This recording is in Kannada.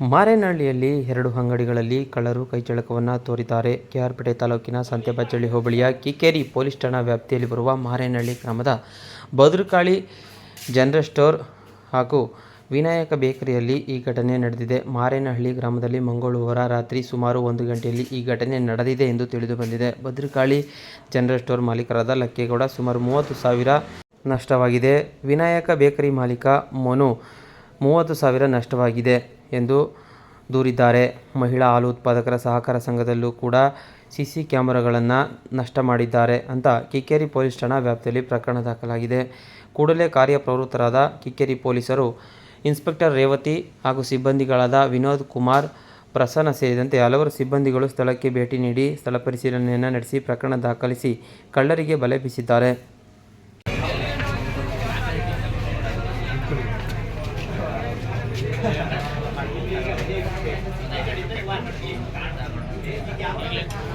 ಮಾರೇನಹಳ್ಳಿಯಲ್ಲಿ ಎರಡು ಅಂಗಡಿಗಳಲ್ಲಿ ಕಳ್ಳರು ಕೈಚಳಕವನ್ನು ತೋರಿದ್ದಾರೆ. ಕೆಆರ್ಪೇಟೆ ತಾಲೂಕಿನ ಸಂತೆಬಚ್ಚಳ್ಳಿ ಹೋಬಳಿಯ ಕಿಕ್ಕೇರಿ ಪೊಲೀಸ್ ಠಾಣಾ ವ್ಯಾಪ್ತಿಯಲ್ಲಿ ಬರುವ ಮಾರೇನಹಳ್ಳಿ ಗ್ರಾಮದ ಭದ್ರಕಾಳಿ ಜನರಲ್ ಸ್ಟೋರ್ ಹಾಗೂ ವಿನಾಯಕ ಬೇಕರಿಯಲ್ಲಿ ಈ ಘಟನೆ ನಡೆದಿದೆ. ಮಾರೇನಹಳ್ಳಿ ಗ್ರಾಮದಲ್ಲಿ ಮಂಗಳವಾರ ರಾತ್ರಿ ಸುಮಾರು ಒಂದು ಗಂಟೆಯಲ್ಲಿ ಈ ಘಟನೆ ನಡೆದಿದೆ ಎಂದು ತಿಳಿದು ಬಂದಿದೆ ಭದ್ರಕಾಳಿ ಜನರಲ್ ಸ್ಟೋರ್ ಮಾಲೀಕರಾದ ಲಕ್ಕೇಗೌಡ, ಸುಮಾರು ಮೂವತ್ತು ಸಾವಿರ ನಷ್ಟವಾಗಿದೆ. ವಿನಾಯಕ ಬೇಕರಿ ಮಾಲೀಕ ಮನು, ಮೂವತ್ತು ಸಾವಿರ ನಷ್ಟವಾಗಿದೆ. ಎಂದು ದೂರಿದ್ದಾರೆ. ಮಹಿಳಾ ಹಾಲು ಉತ್ಪಾದಕರ ಸಹಕಾರ ಸಂಘದಲ್ಲೂ ಕೂಡ ಸಿ ಸಿ ಕ್ಯಾಮರಾಗಳನ್ನು ನಷ್ಟ ಮಾಡಿದ್ದಾರೆ ಅಂತ ಕಿಕ್ಕೇರಿ ಪೊಲೀಸ್ ಠಾಣಾ ವ್ಯಾಪ್ತಿಯಲ್ಲಿ ಪ್ರಕರಣ ದಾಖಲಾಗಿದೆ. ಕೂಡಲೇ ಕಾರ್ಯಪ್ರವೃತ್ತರಾದ ಕಿಕ್ಕೇರಿ ಪೊಲೀಸರು ಇನ್ಸ್ಪೆಕ್ಟರ್ ರೇವತಿ ಹಾಗೂ ಸಿಬ್ಬಂದಿಗಳಾದ ವಿನೋದ್ ಕುಮಾರ್ ಪ್ರಸನ್ನ ಸೇರಿದಂತೆ ಹಲವರು ಸಿಬ್ಬಂದಿಗಳು ಸ್ಥಳಕ್ಕೆ ಭೇಟಿ ನೀಡಿ ಸ್ಥಳ ಪರಿಶೀಲನೆಯನ್ನು ನಡೆಸಿ ಪ್ರಕರಣ ದಾಖಲಿಸಿ ಕಳ್ಳರಿಗೆ ಬಲೆ ಬೀಸಿದ್ದಾರೆ. Thank you.